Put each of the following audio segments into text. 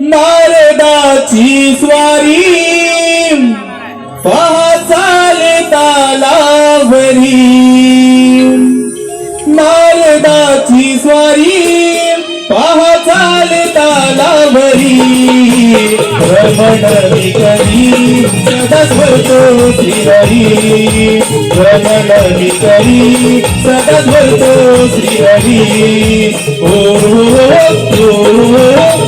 नारदाची स्वारी पहा चाले तालावरी नारदाची स्वारी पहा चाले तालावरी रमण मी करी सदा स्मरतो श्रीहरी रमण मी सदा स्मरतो श्रीहरी ओ, ओ,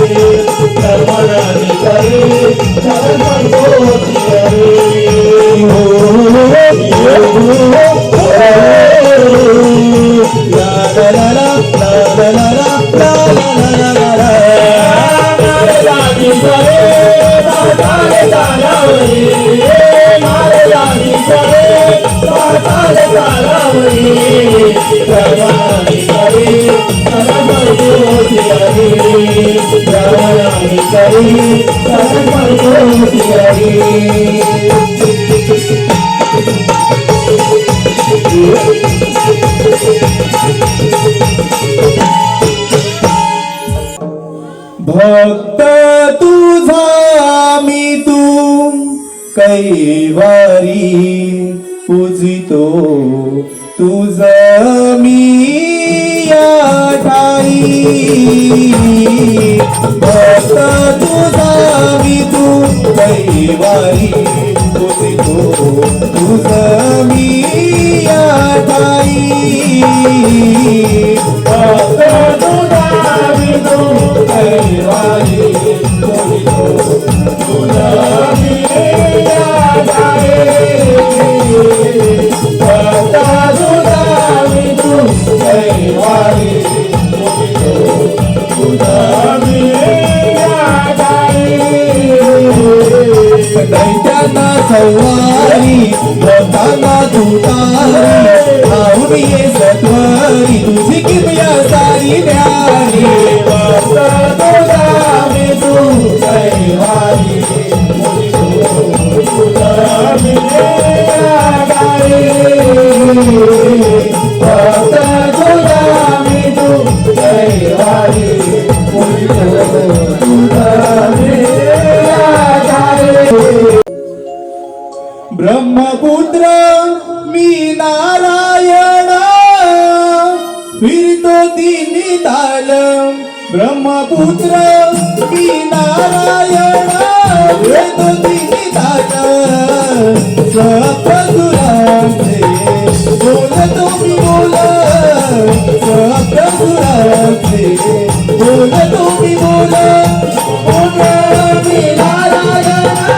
भक्त तुझा मी तू कैवारी पूजितो। तुझ मी या ठाई भक्त तुझा मी तू कैवारी पूजितो तुझ मी या ठाई भक्त तुझा मी तू कैवारी पूजितो तुझ मी या असताना तुतारी आऊन ये सत्वारी तुझी किमया सारी न्यारी. ब्रह्मपुत्र मी नारायण। फिरतो तिन्ही दाल ब्रह्मपुत्र मी नारायण। फिरतो तिन्ही दाल सप्रसुरांचे बोल। तुम्ही बोल सप्रसुरांचे बोल। तुम्ही बोल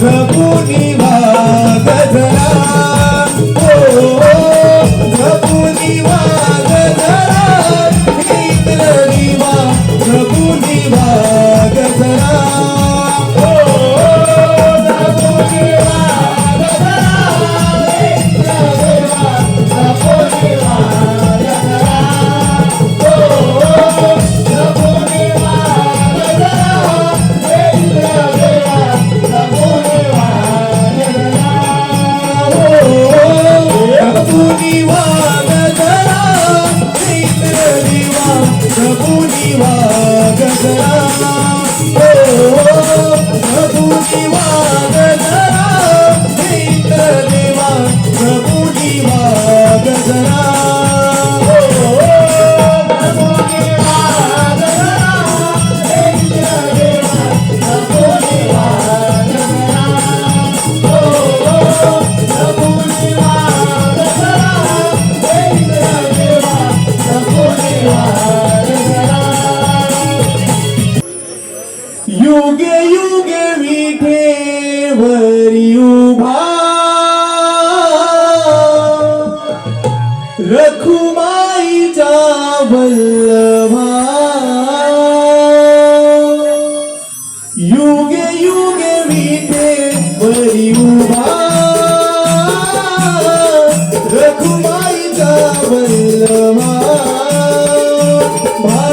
这不停 युगे युगे विठेवर उभा. रखुमाईचा वल्लभा. युगे युगे विठेवर उभा. रखुमाईचा वल्लभा.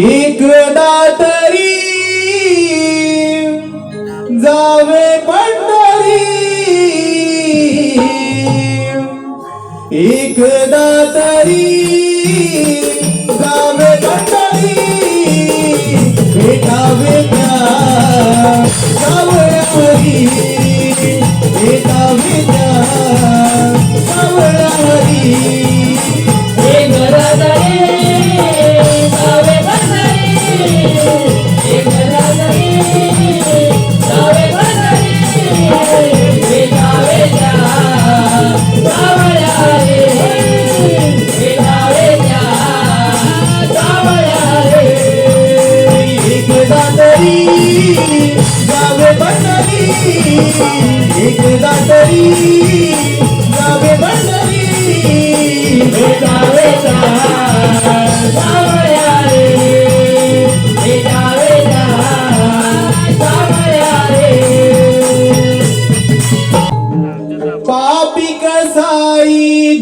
एकदा तरी जावे पंढरी. एकदा तरी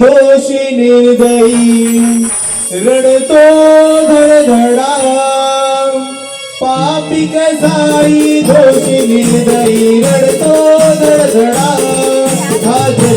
दोषी निर्दयी रडतो धडधडा. पापी कसाई दोषी निर्दयी रडतो धडधडा.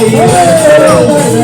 Yeah.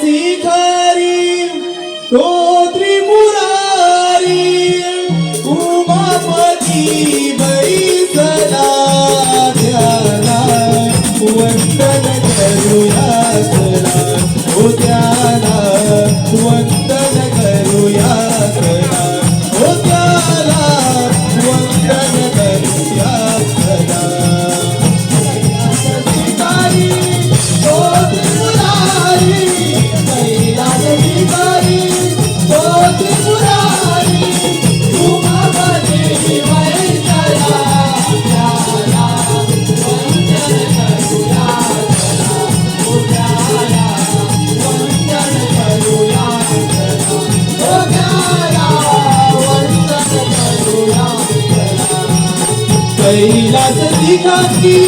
Jesus. কাটি